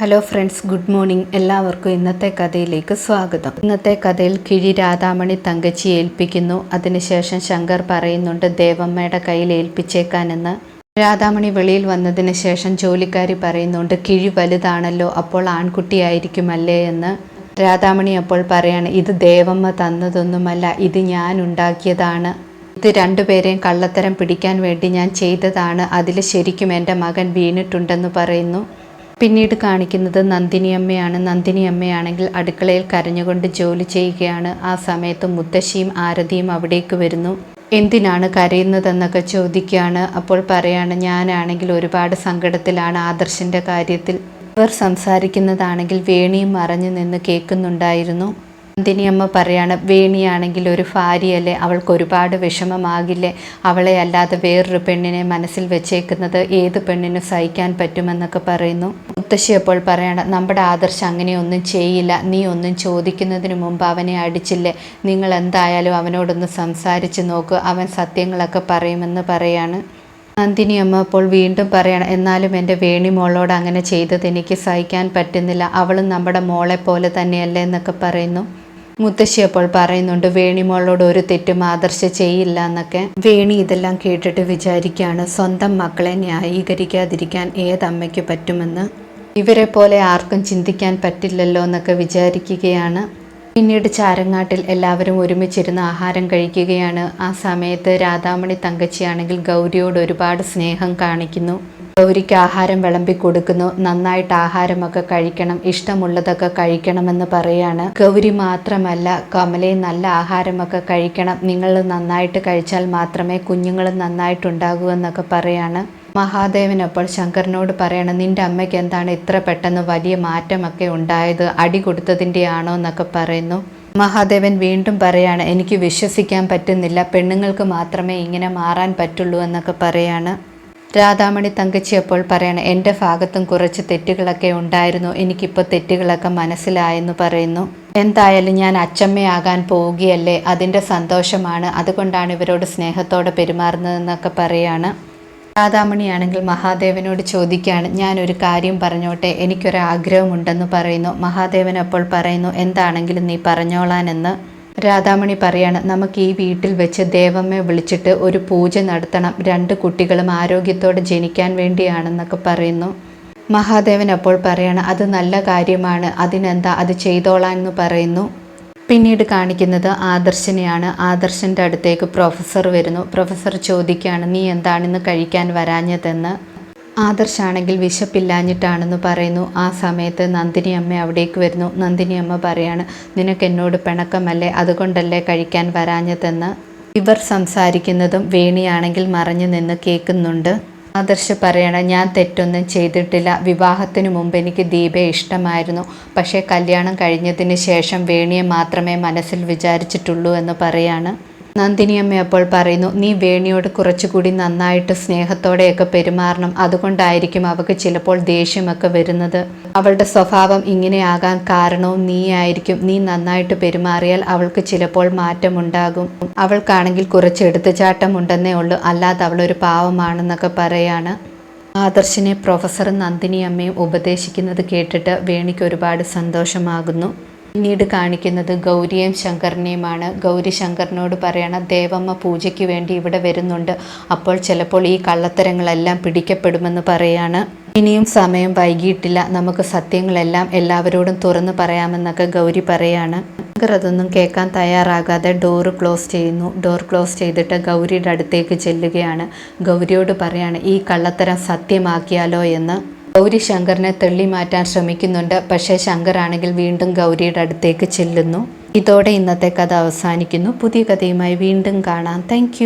Hello friends good morning എല്ലാവർക്കും ഇന്നത്തെ കഥയിലേക്ക് സ്വാഗതം. ഇന്നത്തെ കഥയിൽ കിഴി രാധാമണി തങ്കച്ചി ഏൽപ്പിക്കുന്നു. അതിനുശേഷം ശങ്കർ പറയുന്നുണ്ട് ദേവമ്മയുടെ കയ്യിൽ ഏൽപ്പിച്ചേക്കാനെന്ന്. രാധാമണി വെളിയിൽ വന്നതിന് ശേഷം ജോലിക്കാരി പറയുന്നുണ്ട് കിഴി വലുതാണല്ലോ അപ്പോൾ ആൺകുട്ടിയായിരിക്കുമല്ലേ എന്ന്. രാധാമണി അപ്പോൾ പറയാണ് ഇത് ദേവമ്മ തന്നതൊന്നുമല്ല ഇത് ഞാൻ ഉണ്ടാക്കിയതാണ്. ഇത് രണ്ടുപേരെയും കള്ളത്തരം പിടിക്കാൻ വേണ്ടി ഞാൻ ചെയ്തതാണ്. അതിൽ ശരിക്കും എന്റെ മകൻ വീണിട്ടുണ്ടെന്ന് പറയുന്നു. പിന്നീട് കാണിക്കുന്നത് നന്ദിനി അമ്മയാണ് നന്ദിനി അമ്മയാണെങ്കിൽ അടുക്കളയിൽ കരഞ്ഞുകൊണ്ട് ജോലി ചെയ്യുകയാണ്. ആ സമയത്ത് മുത്തശ്ശിയും ആരതിയും അവിടേക്ക് വരുന്നു. എന്തിനാണ് കരയുന്നതെന്നൊക്കെ ചോദിക്കുകയാണ്. അപ്പോൾ പറയാണ് ഞാനാണെങ്കിൽ ഒരുപാട് സങ്കടത്തിലാണ് ആദർശിന്റെ കാര്യത്തിൽ. ഇവർ സംസാരിക്കുന്നതാണെങ്കിൽ വേണിയും മറഞ്ഞു നിന്ന് കേൾക്കുന്നുണ്ടായിരുന്നു. നന്ദിനി അമ്മ പറയാണ് വേണിയാണെങ്കിൽ ഒരു ഭാര്യയല്ലേ? അവൾക്ക് ഒരുപാട് വിഷമമാകില്ലേ? അവളെ അല്ലാതെ വേറൊരു പെണ്ണിനെ മനസ്സിൽ വെച്ചേക്കുന്നത് ഏത് പെണ്ണിനും സഹിക്കാൻ പറ്റുമെന്നൊക്കെ പറയുന്നു. മുത്തശ്ശി അപ്പോൾ പറയണം നമ്മുടെ ആദർശം അങ്ങനെയൊന്നും ചെയ്യില്ല. നീ ഒന്നും ചോദിക്കുന്നതിന് മുമ്പ് അവനെ അടിച്ചില്ലേ? നിങ്ങൾ എന്തായാലും അവനോടൊന്ന് സംസാരിച്ച് നോക്ക്. അവൻ സത്യങ്ങളൊക്കെ പറയുമെന്ന് പറയാണ്. നന്ദിനി അമ്മ അപ്പോൾ വീണ്ടും പറയണം എന്നാലും എന്റെ വേണി മോളോട് അങ്ങനെ ചെയ്തത് എനിക്ക് സഹിക്കാൻ പറ്റുന്നില്ല. അവളും നമ്മുടെ മോളെ പോലെ തന്നെയല്ലേ എന്നൊക്കെ പറയുന്നു. മുത്തശ്ശി അപ്പോൾ പറയുന്നുണ്ട് വേണിമോളോട് ഒരു തെറ്റും ആദർശ ചെയ്യില്ല എന്നൊക്കെ. വേണി ഇതെല്ലാം കേട്ടിട്ട് വിചാരിക്കുകയാണ് സ്വന്തം മക്കളെ ന്യായീകരിക്കാതിരിക്കാൻ ഏതമ്മയ്ക്ക് പറ്റുമെന്ന്? ഇവരെ പോലെ ആർക്കും ചിന്തിക്കാൻ പറ്റില്ലല്ലോ എന്നൊക്കെ വിചാരിക്കുകയാണ്. പിന്നീട് ചാരങ്ങാട്ടിൽ എല്ലാവരും ഒരുമിച്ചിരുന്ന് ആഹാരം കഴിക്കുകയാണ്. ആ സമയത്ത് രാധാമണി തങ്കച്ചിയാണെങ്കിൽ ഗൗരിയോട് ഒരുപാട് സ്നേഹം കാണിക്കുന്നു. ഗൗരിക്ക് ആഹാരം വിളമ്പി കൊടുക്കുന്നു. നന്നായിട്ട് ആഹാരമൊക്കെ കഴിക്കണം. ഇഷ്ടമുള്ളതൊക്കെ കഴിക്കണമെന്ന് പറയാണ്. ഗൗരി മാത്രമല്ല കമലയെ നല്ല ആഹാരമൊക്കെ കഴിക്കണം. നിങ്ങൾ നന്നായിട്ട് കഴിച്ചാൽ മാത്രമേ കുഞ്ഞുങ്ങൾ നന്നായിട്ടുണ്ടാകൂ എന്നൊക്കെ പറയാണ്. മഹാദേവനപ്പോൾ ശങ്കരനോട് പറയണം നിന്റെ അമ്മയ്ക്ക് എന്താണ് ഇത്ര പെട്ടെന്ന് വലിയ മാറ്റമൊക്കെ ഉണ്ടായത്? അടി കൊടുത്തതിന്റെ ആണോ എന്നൊക്കെ പറയുന്നു. മഹാദേവൻ വീണ്ടും പറയാണ് എനിക്ക് വിശ്വസിക്കാൻ പറ്റുന്നില്ല. പെണ്ണുങ്ങൾക്ക് മാത്രമേ ഇങ്ങനെ മാറാൻ പറ്റുള്ളൂ എന്നൊക്കെ പറയാണ്. രാധാമണി തങ്കച്ചി അപ്പോൾ പറയണം എന്റെ ഭാഗത്തും കുറച്ച് തെറ്റുകളൊക്കെ ഉണ്ടായിരുന്നു. എനിക്കിപ്പോൾ തെറ്റുകളൊക്കെ മനസ്സിലായെന്ന് പറയുന്നു. എന്തായാലും ഞാൻ അച്ചമ്മയാകാൻ പോവുകയല്ലേ? അതിന്റെ സന്തോഷമാണ്. അതുകൊണ്ടാണ് ഇവരോട് സ്നേഹത്തോടെ പെരുമാറുന്നതെന്നൊക്കെ പറയാണ്. രാധാമണിയാണെങ്കിൽ മഹാദേവനോട് ചോദിക്കുകയാണ് ഞാനൊരു കാര്യം പറഞ്ഞോട്ടെ എനിക്കൊരാഗ്രഹമുണ്ടെന്ന് പറയുന്നു. മഹാദേവൻ അപ്പോൾ പറയുന്നു എന്താണെങ്കിലും നീ പറഞ്ഞോളാനെന്ന്. രാധാമണി പറയാണ് നമുക്ക് ഈ വീട്ടിൽ വെച്ച് ദേവമ്മയെ വിളിച്ചിട്ട് ഒരു പൂജ നടത്തണം. രണ്ട് കുട്ടികളും ആരോഗ്യത്തോടെ ജനിക്കാൻ വേണ്ടിയാണെന്നൊക്കെ പറയുന്നു. മഹാദേവൻ അപ്പോൾ പറയാണ് അത് നല്ല കാര്യമാണ്. അതിനെന്താ? അത് ചെയ്തോളാം എന്ന് പറയുന്നു. പിന്നീട് കാണിക്കുന്നത് ആദർശനെയാണ്. ആദർശന്റെ അടുത്തേക്ക് പ്രൊഫസർ വരുന്നു. പ്രൊഫസർ ചോദിക്കുകയാണ് നീ എന്താണിന്ന് കഴിക്കാൻ വരാഞ്ഞതെന്ന്? ആദർശാണെങ്കിൽ വിശപ്പില്ലാഞ്ഞിട്ടാണെന്ന് പറയുന്നു. ആ സമയത്ത് നന്ദിനി അമ്മ അവിടേക്ക് വരുന്നു. നന്ദിനി അമ്മ പറയാണ് നിനക്ക് എന്നോട് പിണക്കമല്ലേ? അതുകൊണ്ടല്ലേ കഴിക്കാൻ വരാഞ്ഞതെന്ന്? ഇവർ സംസാരിക്കുന്നതും വേണിയാണെങ്കിൽ മറഞ്ഞു നിന്ന് കേൾക്കുന്നുണ്ട്. ആദർശ് പറയണം ഞാൻ തെറ്റൊന്നും ചെയ്തിട്ടില്ല. വിവാഹത്തിന് മുമ്പ് എനിക്ക് ദീപയെ ഇഷ്ടമായിരുന്നു. പക്ഷേ കല്യാണം കഴിഞ്ഞതിന് ശേഷം വേണിയെ മാത്രമേ മനസ്സിൽ വിചാരിച്ചിട്ടുള്ളൂ എന്ന് പറയാണ്. നന്ദിനിയമ്മ അപ്പോൾ പറയുന്നു നീ വേണിയോട് കുറച്ചുകൂടി നന്നായിട്ട് സ്നേഹത്തോടെയൊക്കെ പെരുമാറണം. അതുകൊണ്ടായിരിക്കും അവൾക്ക് ചിലപ്പോൾ ദേഷ്യമൊക്കെ വരുന്നത്. അവളുടെ സ്വഭാവം ഇങ്ങനെയാകാൻ കാരണവും നീയായിരിക്കും. നീ നന്നായിട്ട് പെരുമാറിയാൽ അവൾക്ക് ചിലപ്പോൾ മാറ്റമുണ്ടാകും. അവൾക്കാണെങ്കിൽ കുറച്ച് എടുത്തുചാട്ടം ഉണ്ടെന്നേ ഉള്ളൂ. അല്ലാതെ അവളൊരു പാവമാണെന്നൊക്കെ പറയാണ്. ആദർശിനെ പ്രൊഫസർ നന്ദിനി അമ്മയും ഉപദേശിക്കുന്നത് കേട്ടിട്ട് വേണിക്ക് ഒരുപാട് സന്തോഷമാകുന്നു. പിന്നീട് കാണിക്കുന്നത് ഗൗരിയും ശങ്കറിനെയുമാണ്. ഗൗരി ശങ്കറിനോട് പറയണം ദേവമ്മ പൂജയ്ക്ക് വേണ്ടി ഇവിടെ വരുന്നുണ്ട്. അപ്പോൾ ചിലപ്പോൾ ഈ കള്ളത്തരങ്ങളെല്ലാം പിടിക്കപ്പെടുമെന്ന് പറയാണ്. ഇനിയും സമയം വൈകിയിട്ടില്ല. നമുക്ക് സത്യങ്ങളെല്ലാം എല്ലാവരോടും തുറന്നു പറയാമെന്നൊക്കെ ഗൗരി പറയാണ്. ശങ്കർ അതൊന്നും കേൾക്കാൻ തയ്യാറാകാതെ ഡോറ് ക്ലോസ് ചെയ്യുന്നു. ഡോർ ക്ലോസ് ചെയ്തിട്ട് ഗൗരിയുടെ അടുത്തേക്ക് ചെല്ലുകയാണ്. ഗൗരിയോട് പറയാണ് ഈ കള്ളത്തരം സത്യമാക്കിയാലോ എന്ന്. ഗൗരി ശങ്കറിനെ തള്ളി മാറ്റാൻ ശ്രമിക്കുന്നുണ്ട്. പക്ഷേ ശങ്കർ ആണെങ്കിൽ വീണ്ടും ഗൗരിയുടെ അടുത്തേക്ക് ചെല്ലുന്നു. ഇതോടെ ഇന്നത്തെ കഥ അവസാനിക്കുന്നു. പുതിയ കഥയുമായി വീണ്ടും കാണാം. താങ്ക്